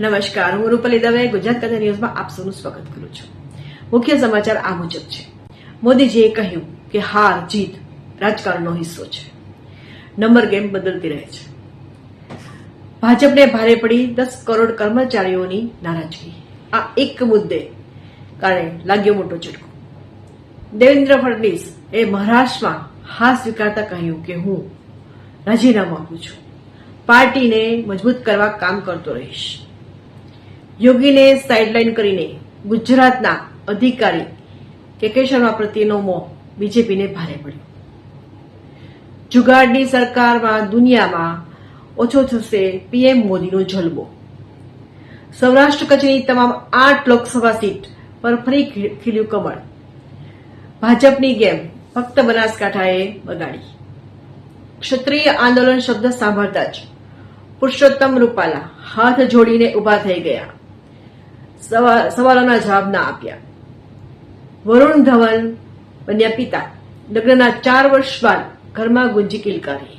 નમસ્કાર, હું રૂપલી દવે, ગુજરાત કથા ન્યૂઝમાં આપ સૌનું સ્વાગત કરું છું. મુખ્ય સમાચાર આ મુજબ છે. મોદીજીએ કહ્યું કે હાર, જીત રાજકારણનો હિસ્સો છે. નંબર ગેમ બદલતી રહે છે. ભાજપને ભારે પડી દસ કરોડ કર્મચારીઓની નારાજગી. આ એક મુદ્દે કારણે લાગ્યો મોટો ઝટકો. દેવેન્દ્ર ફડણવીસ એ મહારાષ્ટ્રમાં હા સ્વીકારતા કહ્યું કે હું રાજીનામું આપું છું. પાર્ટીને મજબૂત કરવા કામ કરતો રહીશ. યોગીને સાઇડલાઇન કરીને ગુજરાતના અધિકારી કે શર્મા પ્રત્યેનો મોહ બીજેપીને ભારે પડ્યો. જુગાડની સરકારમાં દુનિયામાં ઓછો થશે પીએમ મોદીનો જલવો સૌરાષ્ટ્ર કચ્છની તમામ આઠ લોકસભા સીટ પર ફરી ખીલ્યું કમળ. ભાજપની ગેમ ફક્ત બનાસકાંઠાએ બગાડી. ક્ષત્રિય આંદોલન શબ્દ સાંભળતા જ પુરુષોત્તમ રૂપાલા હાથ જોડીને ઊભા થઈ ગયા. સવાલોના જવાબ ના આપ્યા. વરુણ ધવન બન્યા પિતા. લગ્નના ચાર વર્ષ બાદ ઘરમાં ગુંજી કિલકારી.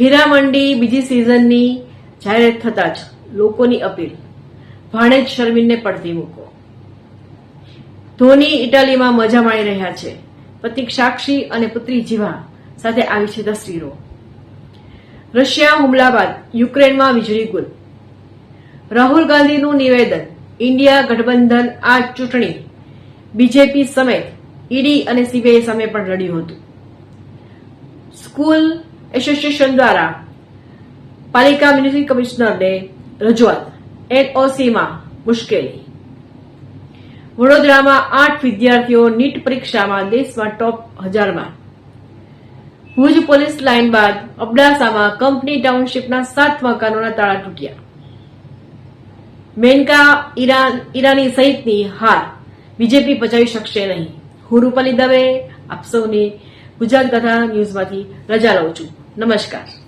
હીરા મંડી બીજી સિઝનની જાહેરાત થતા જ લોકોની અપીલ. ભાણેજ શર્મિનને પડતી મૂકો. ધોની ઇટાલીમાં મજા માણી રહ્યા છે. પતિ સાક્ષી અને પુત્રી જીવા સાથે આવી છે તસવીરો રશિયા હુમલા બાદ યુક્રેનમાં વીજળી ગુલ. રાહુલ ગાંધીનું નિવેદન. ઇન્ડિયા ગઠબંધન આ ચૂંટણી બીજેપી સમેત ઈડી અને સીબીઆઈ સામે પણ લડ્યું હતું. સ્કૂલ એસોસિએશન દ્વારા પાલિકા મ્યુનિસિપલ કમિશનરને રજૂઆત એનઓસીમાં મુશ્કેલી. વડોદરામાં આઠ વિદ્યાર્થીઓ નીટ પરીક્ષામાં દેશમાં ટોપ હજારમાં. ભુજ પોલીસ લાઇન બાદ અબડાસામાં કંપની ટાઉનશીપના સાત મકાનોના તાળા તૂટ્યા. મેનકા ઈરાન સહિતની હાર બીજેપી પચાવી શકશે નહીં. હું રૂપાલી દવે, આપ સૌને ગુજરાત કથા ન્યૂઝમાંથી રજા લઉં છું. નમસ્કાર.